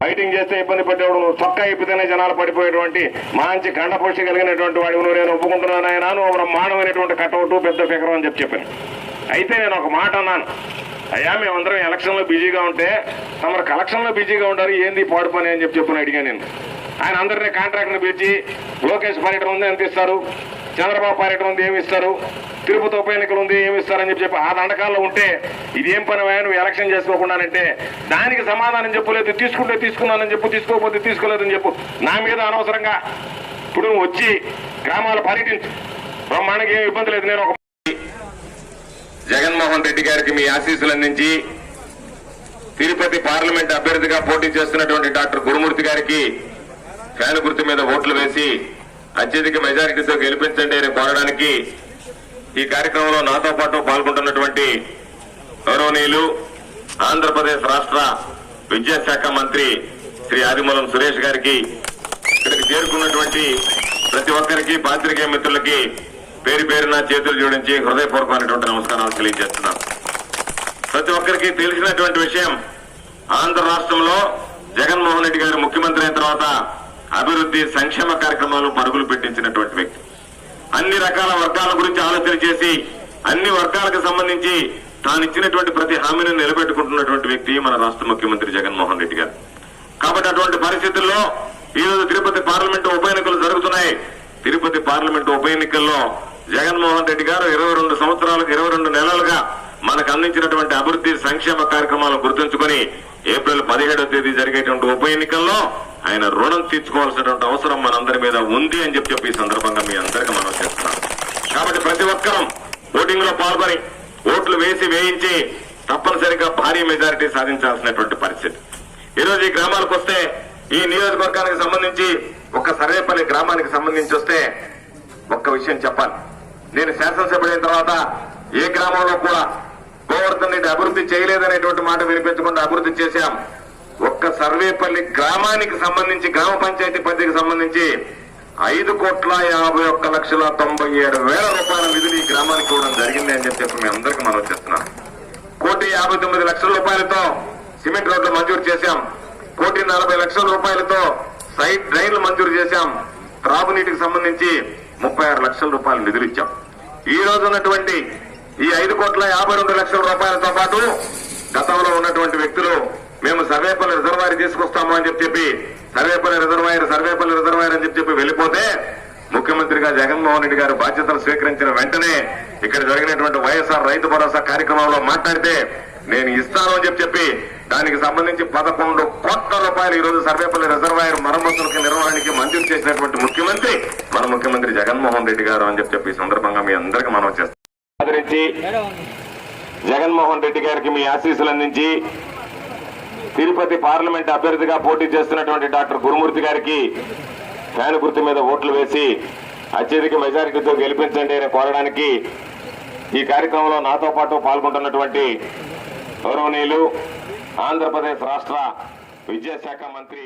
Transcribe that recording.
Fighting చేస్తే ఇబ్బంది పడేవాడు నువ్వు చొక్కా ఇప్పితేనే జనాలు పడిపోయేటువంటి మంచి గండపోషి కలిగినటువంటి వాడు నువ్వు నేను ఒప్పుకుంటున్నాను ఆయన నువ్వు బ్రహ్మాండమైనటువంటి కటౌట్ పెద్ద ఫిగర్ అని చెప్పి చెప్పాను. అయితే నేను ఒక మాట అన్నాను. అయ్యా మేమందరం ఎలక్షన్లో బిజీగా ఉంటే తమరు కలెక్షన్లో బిజీగా ఉంటారు ఏంది పాడు పని అని చెప్పి చెప్పిన అడిగాను నేను. ఆయన అందరినీ కాంట్రాక్టర్ పిలిచి లోకేష్ పర్యటన ఉంది ఎంత ఇస్తారు? చంద్రబాబు పర్యటన ఉంది ఏమి ఇస్తారు తిరుపతి ఉప ఎన్నికలు ఉంది ఏమి ఇస్తారని చెప్పి చెప్పి ఆ దండకాల్లో ఉంటే ఇదేం పని నువ్వు ఎలక్షన్ చేసుకోకుండానంటే దానికి సమాధానం చెప్పలేదు తీసుకుంటే తీసుకున్నానని చెప్పు తీసుకోకపోతే తీసుకోలేదని చెప్పు. నా మీద అనవసరంగా ఇప్పుడు నువ్వు వచ్చి గ్రామాలు పర్యటించు. బ్రహ్మానికి ఏమి ఇబ్బంది లేదు. నేను ఒక జగన్మోహన్ రెడ్డి గారికి మీ ఆశీస్సులు అందించి తిరుపతి పార్లమెంట్ అభ్యర్థిగా పోటీ చేస్తున్నటువంటి డాక్టర్ గురుమూర్తి గారికి ఫ్యాన్ గుర్తు మీద ఓట్లు వేసి అత్యధిక మెజారిటీతో గెలిపించండి అని కోరడానికి ఈ కార్యక్రమంలో నాతో పాటు పాల్గొంటున్నటువంటి గౌరవనీయులు ఆంధ్రప్రదేశ్ రాష్ట్ర విద్యాశాఖ మంత్రి శ్రీ ఆదిమూలం సురేష్ గారికి ఇక్కడికి చేరుకున్నటువంటి ప్రతి ఒక్కరికి పాత్రికేయ మిత్రులకి పేరు పేరున చేతులు జోడించి హృదయపూర్వకమైనటువంటి నమస్కారాలు తెలియజేస్తున్నాను. ప్రతి ఒక్కరికి తెలిసినటువంటి విషయం ఆంధ్ర రాష్ట్రంలో జగన్మోహన్ రెడ్డి గారు ముఖ్యమంత్రి అయిన తర్వాత అభివృద్ధి సంక్షేమ కార్యక్రమాలు పరుగులు పెట్టించినటువంటి వ్యక్తి. అన్ని రకాల వర్గాల గురించి ఆలోచన చేసి అన్ని వర్గాలకు సంబంధించి తాను ఇచ్చినటువంటి ప్రతి హామీని నిలబెట్టుకుంటున్నటువంటి వ్యక్తి మన రాష్ట్ర ముఖ్యమంత్రి జగన్మోహన్ రెడ్డి గారు. కాబట్టి అటువంటి పరిస్థితుల్లో ఈ రోజు తిరుపతి పార్లమెంటు ఉప ఎన్నికలు జరుగుతున్నాయి. తిరుపతి పార్లమెంటు ఉప ఎన్నికల్లో జగన్మోహన్ రెడ్డి గారు ఇరవై రెండు సంవత్సరాలకు ఇరవై రెండు నెలలుగా మనకు అందించినటువంటి అభివృద్ధి సంక్షేమ కార్యక్రమాలను గుర్తుంచుకొని ఏప్రిల్ పదిహేడవ తేదీ జరిగేటువంటి ఉప ఎన్నికల్లో ఆయన రుణం తీర్చుకోవాల్సినటువంటి అవసరం మనందరి మీద ఉంది అని చెప్పి చెప్పి ఈ సందర్భంగా మీ అందరికీ మనం చేస్తున్నాం. కాబట్టి ప్రతి ఒక్కరం ఓటింగ్లో పాల్గొని ఓట్లు వేసి వేయించి తప్పనిసరిగా భారీ మెజారిటీ సాధించాల్సినటువంటి పరిస్థితి. ఈ రోజు ఈ గ్రామాలకు వస్తే ఈ నియోజకవర్గానికి సంబంధించి ఒక సర్వేపల్లి గ్రామానికి సంబంధించి వస్తే ఒక్క విషయం చెప్పాలి. నేను శాసనసభ్యుడైన తర్వాత ఏ గ్రామంలో కూడా గోవర్ధన్ అభివృద్ధి చేయలేదనేటువంటి మాట వినిపించకుండా అభివృద్ధి చేశాం. ఒక్క సర్వేపల్లి గ్రామానికి సంబంధించి గ్రామ పంచాయతీ పరిధికి సంబంధించి ఐదు కోట్ల యాభై ఒక్క లక్షల తొంభై ఏడు వేల రూపాయల నిధులు ఈ గ్రామానికి ఇవ్వడం జరిగింది అని చెప్పి మేము అందరికీ మనం చేస్తున్నాం కోటి యాభై తొమ్మిది లక్షల రూపాయలతో సిమెంట్ రోడ్లు మంజూరు చేశాం. కోటి నలభై లక్షల రూపాయలతో సైడ్ డ్రైన్లు మంజూరు చేశాం. త్రాగునీటికి సంబంధించి ముప్పై ఆరు లక్షల రూపాయలు నిధులు ఇచ్చాం. ఈ రోజు ఉన్నటువంటి ఈ ఐదు కోట్ల యాభై రెండు లక్షల రూపాయలతో పాటు గతంలో ఉన్నటువంటి వ్యక్తులు మేము సర్వేపల్లి రిజర్వాయర్ తీసుకొస్తాము అని చెప్పి చెప్పి సర్వేపల్లి రిజర్వాయర్ సర్వేపల్లి రిజర్వాయర్ అని చెప్పి చెప్పి వెళ్ళిపోతే ముఖ్యమంత్రిగా జగన్మోహన్ రెడ్డి గారు బాధ్యతలు స్వీకరించిన వెంటనే ఇక్కడ జరిగినటువంటి వైఎస్ఆర్ రైతు భరోసా కార్యక్రమంలో మాట్లాడితే నేను ఇస్తాను అని చెప్పి చెప్పి దానికి సంబంధించి పదకొండు కోట్ల రూపాయలు ఈ రోజు సర్వేపల్లి రిజర్వాయర్ మరమ్మతులకి నిర్వహణకి మంజూరు చేసినటువంటి ముఖ్యమంత్రి మన ముఖ్యమంత్రి జగన్మోహన్ రెడ్డి గారు అని చెప్పి చెప్పి ఈ సందర్భంగా మీ అందరికీ మనం చేస్తాం ఆదరించి జగన్మోహన్ రెడ్డి గారికి మీ ఆశీస్సులు అందించి తిరుపతి పార్లమెంట్ అభ్యర్థిగా పోటీ చేస్తున్నటువంటి డాక్టర్ గురుమూర్తి గారికి ఫ్యాన్ గుర్తు మీద ఓట్లు వేసి అత్యధిక మెజారిటీతో గెలిపించండి అని కోరడానికి ఈ కార్యక్రమంలో నాతో పాటు పాల్గొంటున్నటువంటి గౌరవనీయులు ఆంధ్రప్రదేశ్ రాష్ట్ర విద్యాశాఖ మంత్రి